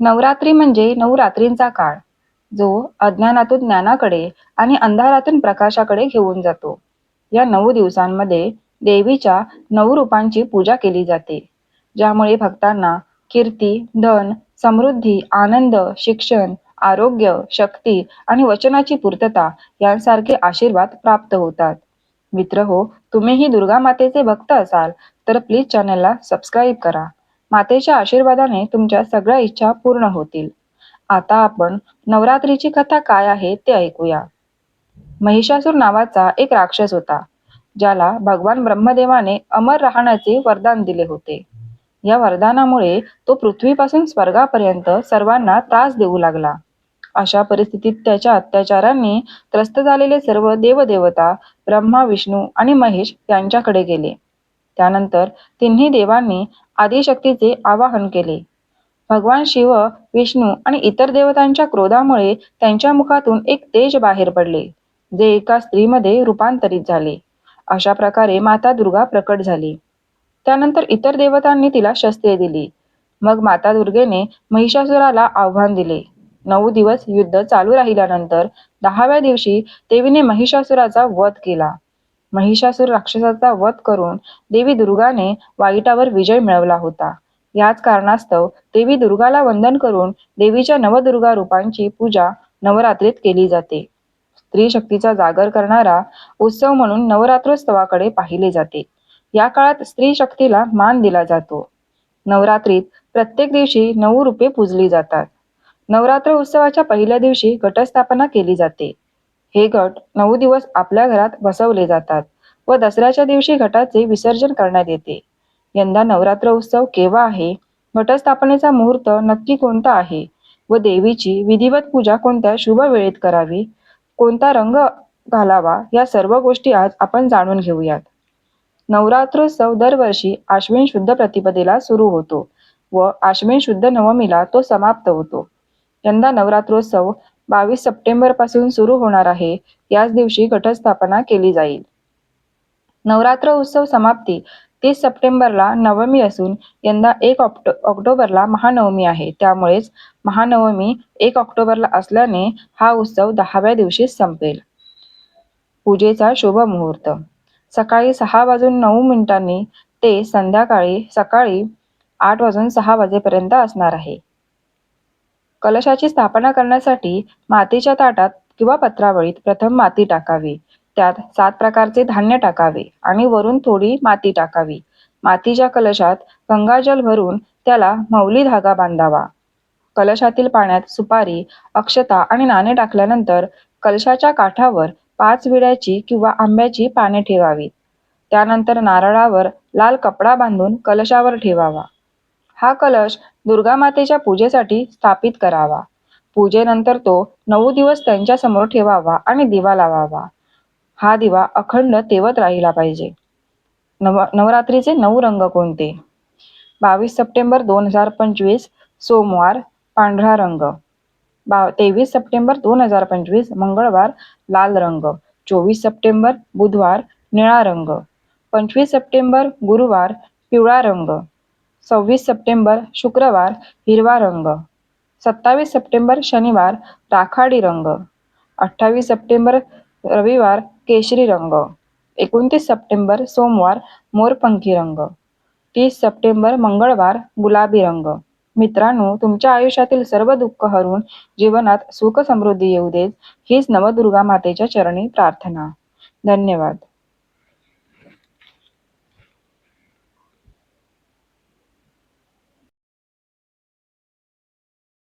नवरात्री म्हणजे नऊ रात्रींचा काळ जो अज्ञानातून ज्ञानाकडे आणि अंधारातून प्रकाशाकडे घेऊन जातो. या नऊ दिवसांमध्ये देवीच्या नऊ रूपांची पूजा केली जाते ज्यामुळे भक्तांना कीर्ती धन समृद्धी आनंद शिक्षण आरोग्य शक्ती आणि वचनाची पूर्तता यांसारखे आशीर्वाद प्राप्त होतात. मित्र हो तुम्हीही दुर्गा मातेचे भक्त असाल तर प्लीज चॅनलला सबस्क्राईब करा. मातेच्या आशीर्वादाने तुमच्या सगळ्या इच्छा पूर्ण होतील. आता आपण नवरात्रीची कथा काय आहे ते ऐकूया. महिषासूर नावाचा एक राक्षस होता ज्याला भगवान ब्रह्मदेवाने अमर राहण्याचे वरदान दिले होते. या वरदानामुळे तो पृथ्वीपासून स्वर्गापर्यंत सर्वांना त्रास देऊ लागला. अशा परिस्थितीत त्याच्या अत्याचारांनी त्रस्त झालेले सर्व देवदेवता ब्रह्मा विष्णू आणि महेश यांच्याकडे गेले. त्यानंतर तिन्ही देवांनी आदिशक्तीचे आवाहन केले. भगवान शिव विष्णू आणि इतर देवतांच्या क्रोधामुळे त्यांच्या मुखातून एक तेज बाहेर पडले जे एका स्त्रीमध्ये रूपांतरित झाले. अशा प्रकारे माता दुर्गा प्रकट झाली. त्यानंतर इतर देवतांनी तिला शस्त्रे दिली. मग माता दुर्गेने महिषासुराला आव्हान दिले. नऊ दिवस युद्ध चालू राहिल्यानंतर दहाव्या दिवशी देवीने महिषासुराचा वध केला. महिषासुर राक्षसाचा वध करून देवी दुर्गाने वाईटावर विजय मिळवला होता. याच कारणास्तव देवी दुर्गाला वंदन करून देवीच्या नवदुर्गा रूपांची पूजा नवरात्रीत केली जाते. स्त्री शक्तीचा जागर करणारा उत्सव म्हणून नवरात्रोत्सवाकडे पाहिले जाते. या काळात स्त्री शक्तीला मान दिला जातो. नवरात्रीत प्रत्येक दिवशी नऊ रूपे पूजली जातात. नवरात्र उत्सवाच्या पहिल्या दिवशी घटस्थापना केली जाते. हे घट नऊ दिवस आपल्या घरात बसवले जातात व दसऱ्याच्या दिवशी घटाचे विसर्जन करण्यात येते. यंदा नवरात्र उत्सव केव्हा आहे? घटस्थापनेचा मुहूर्त नक्की कोणता आहे? व देवीची विधिवत पूजा कोणत्या शुभ वेळेत करावी? कोणता रंग घालावा? या सर्व गोष्टी आज आपण जाणून घेऊयात. नवरात्रोत्सव दरवर्षी आश्विन शुद्ध प्रतिपदेला सुरू होतो व आश्विन शुद्ध नवमीला तो समाप्त होतो. यंदा नवरात्रोत्सव बावीस सप्टेंबरपासून सुरू होणार आहे. याच दिवशी घटस्थापना केली जाईल. नवरात्र उत्सव समाप्ती तीस सप्टेंबरला नवमी असून यंदा एक ऑक्टो ऑक्टोबरला महानवमी आहे. त्यामुळेच महानवमी एक ऑक्टोबरला असल्याने हा उत्सव दहाव्या दिवशी संपेल. पूजेचा शुभ मुहूर्त. सकाळी सहा वाजून नऊ मिनिटांनी ते संध्याकाळी सकाळी आठ वाजून सहा वाजेपर्यंत असणार आहे. कलशाची स्थापना करण्यासाठी मातीच्या ताटात किंवा पत्रावळीत प्रथम माती टाकावी. त्यात सात प्रकारचे धान्य टाकावे आणि वरून थोडी माती टाकावी. मातीच्या कलशात गंगाजल भरून त्याला मौली धागा बांधावा. कलशातील पाण्यात सुपारी अक्षता आणि नाणे टाकल्यानंतर कलशाच्या काठावर पाच विड्याची किंवा आंब्याची पाने ठेवावीत. त्यानंतर नारळावर लाल कपडा बांधून कलशावर ठेवावा. हा कलश दुर्गा मातेच्या पूजेसाठी स्थापित करावा. पूजेनंतर तो नऊ दिवस त्यांच्यासमोर ठेवावा आणि दिवा लावावा. हा दिवा अखंड तेवत राहिला पाहिजे. नव नवरात्रीचे नऊ रंग कोणते? बावीस सप्टेंबर दोन हजार पंचवीस सोमवार पांढरा रंग. बा तेवीस सप्टेंबर दोन हजार पंचवीस मंगळवार लाल रंग. चोवीस सप्टेंबर बुधवार निळा रंग. पंचवीस सप्टेंबर गुरुवार पिवळा रंग. सव्वीस सप्टेंबर शुक्रवार हिरवा रंग. सत्तावीस सप्टेंबर शनिवार राखाडी रंग. अठ्ठावीस सप्टेंबर रविवार केशरी रंग. एकोणतीस सप्टेंबर सोमवार मोरपंखी रंग. तीस सप्टेंबर मंगळवार गुलाबी रंग. मित्रांनो तुमच्या आयुष्यातील सर्व दुःख हरून जीवनात सुख समृद्धी येऊ देत हीच नवदुर्गा मातेच्या चरणी प्रार्थना. धन्यवाद.